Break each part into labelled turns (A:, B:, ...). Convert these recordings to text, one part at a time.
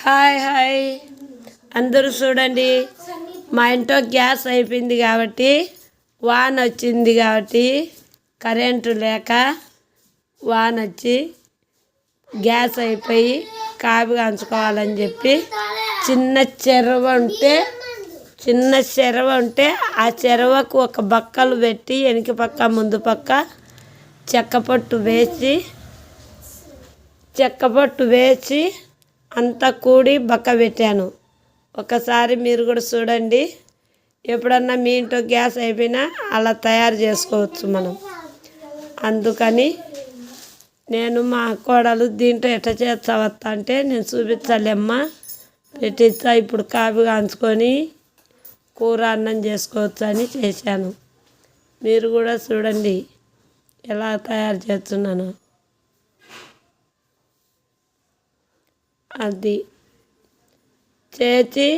A: Hi hi. అందరూ చూడండి. మా ఇంట్లో గ్యాస్ అయిపోయింది కాబట్టి వాన్ వచ్చింది కాబట్టి కరెంటు లేక వాన్ వచ్చి గ్యాస్ అయిపోయి కాపీ కాంచుకోవాలని చెప్పి చిన్న చెరువ ఉంటే చిన్న చెరువ ఉంటే ఆ చెరువకు ఒక బక్కలు పెట్టి వెనక పక్క ముందు పక్క చెక్క పొట్టు వేసి చెక్క పొట్టు వేసి అంతా కూడి బక్క పెట్టాను. ఒకసారి మీరు కూడా చూడండి. ఎప్పుడన్నా మీ ఇంట్లో గ్యాస్ అయిపోయినా అలా తయారు చేసుకోవచ్చు మనం. అందుకని నేను మా కోడలు దీంట్లో ఎట్లా చేస్తావత్త అంటే నేను చూపించాలేమ్మా. పెట్టిస్తా ఇప్పుడు కాపీ కాంచుకొని కూర అన్నం చేసుకోవచ్చు అని చేశాను. మీరు కూడా చూడండి ఎలా తయారు చేస్తున్నాను. అది చేసి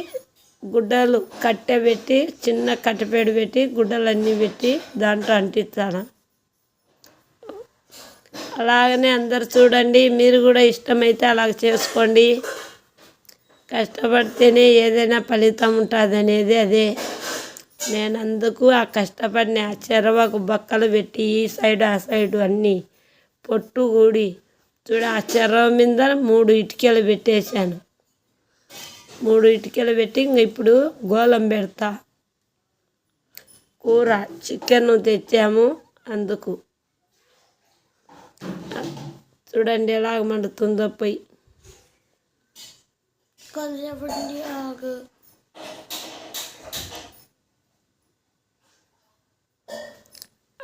A: గుడ్డలు కట్టె పెట్టి చిన్న కట్టెపేడు పెట్టి గుడ్డలన్నీ పెట్టి దాంట్లో అంటిస్తాను. అలాగనే అందరు చూడండి మీరు కూడా ఇష్టమైతే అలాగ చేసుకోండి. కష్టపడితేనే ఏదైనా ఫలితం ఉంటుంది అనేది అదే. నేను అందుకు ఆ కష్టపడిన ఆ చెరవకు బక్కలు పెట్టి ఈ సైడ్ ఆ సైడు అన్నీ పొట్టు కూడి చూడ ఆ చెరవ మీద మూడు ఇటుకలు పెట్టేశాను. మూడు ఇటుకలు పెట్టి ఇంక ఇప్పుడు గోళం పెడతా. కూర చికెన్ తెచ్చాము అందుకు. చూడండి ఎలాగ మండుతుందో
B: ఆగు.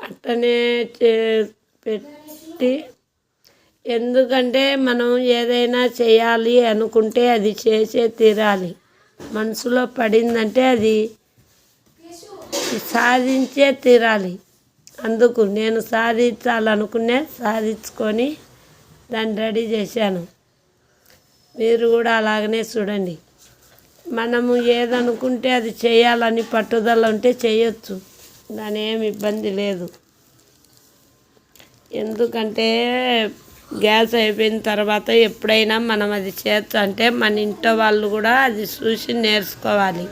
A: అట్టనే చే- పెట్టి ఎందుకంటే మనం ఏదైనా చేయాలి అనుకుంటే అది చేసే తీరాలి. మనసులో పడిందంటే అది సాధించే తీరాలి. అందుకు నేను సాధించాలనుకునే సాధించుకొని దాన్ని రెడీ చేశాను. మీరు కూడా అలాగనే చూడండి. మనము ఏదనుకుంటే అది చేయాలని పట్టుదల ఉంటే చేయొచ్చు. దాని ఏమి ఇబ్బంది లేదు. ఎందుకంటే గ్యాస్ అయిపోయిన తర్వాత ఎప్పుడైనా మనం అది చేయొచ్చు అంటే మన ఇంట్లో వాళ్ళు కూడా అది చూసి నేర్చుకోవాలి.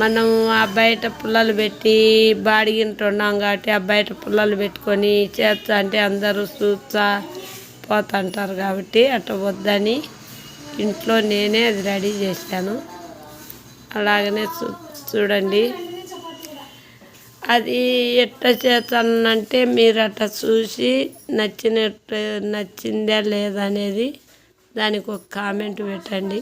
A: మనం ఆ బయట పుల్లలు పెట్టి బాడిగింటున్నాం కాబట్టి ఆ బయట పుల్లలు పెట్టుకొని చేస్తా అంటే అందరూ చూస్తా పోతుంటారు కాబట్టి అట్ట వద్దని ఇంట్లో నేనే అది రెడీ చేశాను. అలాగనే చూ చూడండి. అది ఎట్ట చేస్తానంటే మీరు అట్టా చూసి నచ్చినట్టు నచ్చిందా లేదా అనేది దానికి ఒక కామెంట్ పెట్టండి.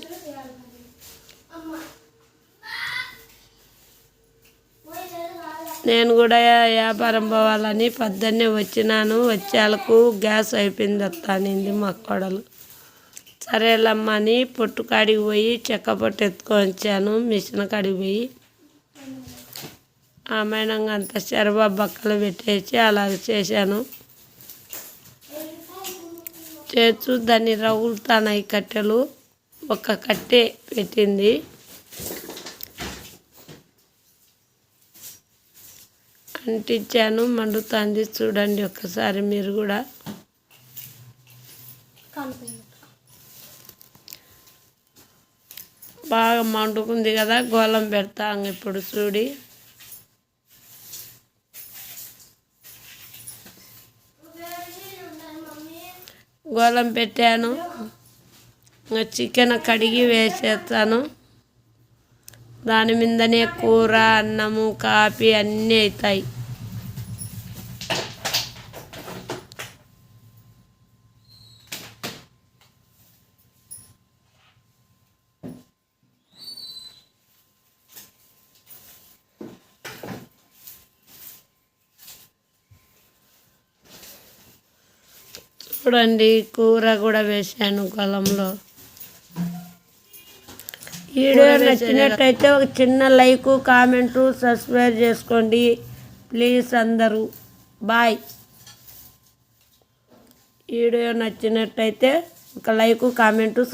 A: నేను కూడా వ్యాపారం పోవాలని పొద్దున్నే వచ్చినాను. వచ్చేలకు గ్యాస్ అయిపోయింది వస్తానింది మా కోడలు. సరేలమ్మా అని పొట్టు కాడికి పోయి చెక్క పొట్టు ఎత్తుకొని వచ్చాను. మిషన్ కాడికి పోయి ఆమెనంగా అంత చెరవ బక్కలు పెట్టేసి అలా చేశాను. చేస్తూ దాన్ని రగులుతాయి కట్టెలు. ఒక కట్టె పెట్టింది. అంటించాను మండుతుంది. చూడండి ఒక్కసారి మీరు కూడా. బాగా మండుకుంది కదా గోళం పెడతాం ఇప్పుడు చూడి. గోళం పెట్టాను. ఇంకా చికెన్ కడిగి వేసేస్తాను. దాని మీదనే కూర అన్నము కాఫీ అన్నీ అవుతాయి. చూడండి కూర కూడా వేసాను గొలంలో వీడియో నచ్చినట్టయితే ఒక చిన్న లైక్ కామెంటు సబ్స్క్రైబ్ చేసుకోండి. ప్లీజ్ అందరూ బాయ్. వీడియో నచ్చినట్టయితే ఒక లైక్ కామెంటు